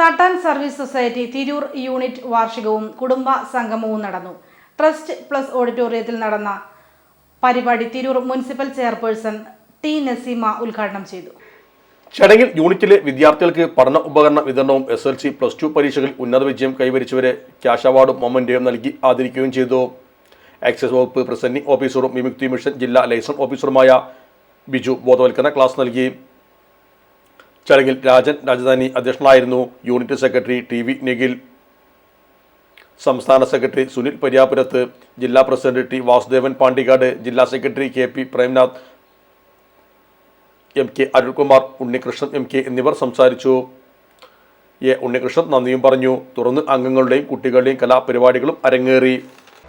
Thattan service society Tirur unit വാർഷികവും കുടുംബ സംഗമവും നടന്നു. ട്രസ്റ്റ് പ്ലസ് ഓഡിറ്റോറിയത്തിൽ നടന്ന പരിപാടി Tirur municipal chairperson T Naseema ഉദ്ഘാടനം ചെയ്തു. ചടങ്ങിൽ യൂണിറ്റിലെ വിദ്യാർത്ഥികൾക്ക് പഠന ഉപകരണ വിതരണവും S L C plus two പരീക്ഷകളിൽ ഉന്നത വിജയം കൈവരിച്ചവരെ ക്യാഷ് അവാർഡും മൊമന്റയും നൽകി ആദരിക്കുകയും ചെയ്തു. ആക്സസ് വകുപ്പ് പ്രസന്റിംഗ് ഓഫീസറും വിമുക്തി മിഷൻ ജില്ലാ ലൈസൻസ് ഓഫീസറുമായ ബിജു ബോധവൽക്കരണ ക്ലാസ് നൽകി. ചടങ്ങിൽ രാജൻ രാജധാനി അധ്യക്ഷനായിരുന്നു. Unit secretary T V Nikhil. സംസ്ഥാന സെക്രട്ടറി സുനിൽ പരിയാപുരത്ത് ജില്ലാ പ്രസിഡന്റ് ടി വാസുദേവൻ പാണ്ടിക്കാട് ജില്ലാ secretary K P Premnath M K Arunkumar Unnikrishnan M K എന്നിവർ സംസാരിച്ചു. എ ഉണ്ണികൃഷ്ണൻ നന്ദിയും പറഞ്ഞു. തുടർന്ന് അംഗങ്ങളുടെയും കുട്ടികളുടെയും കലാപരിപാടികളും അരങ്ങേറി.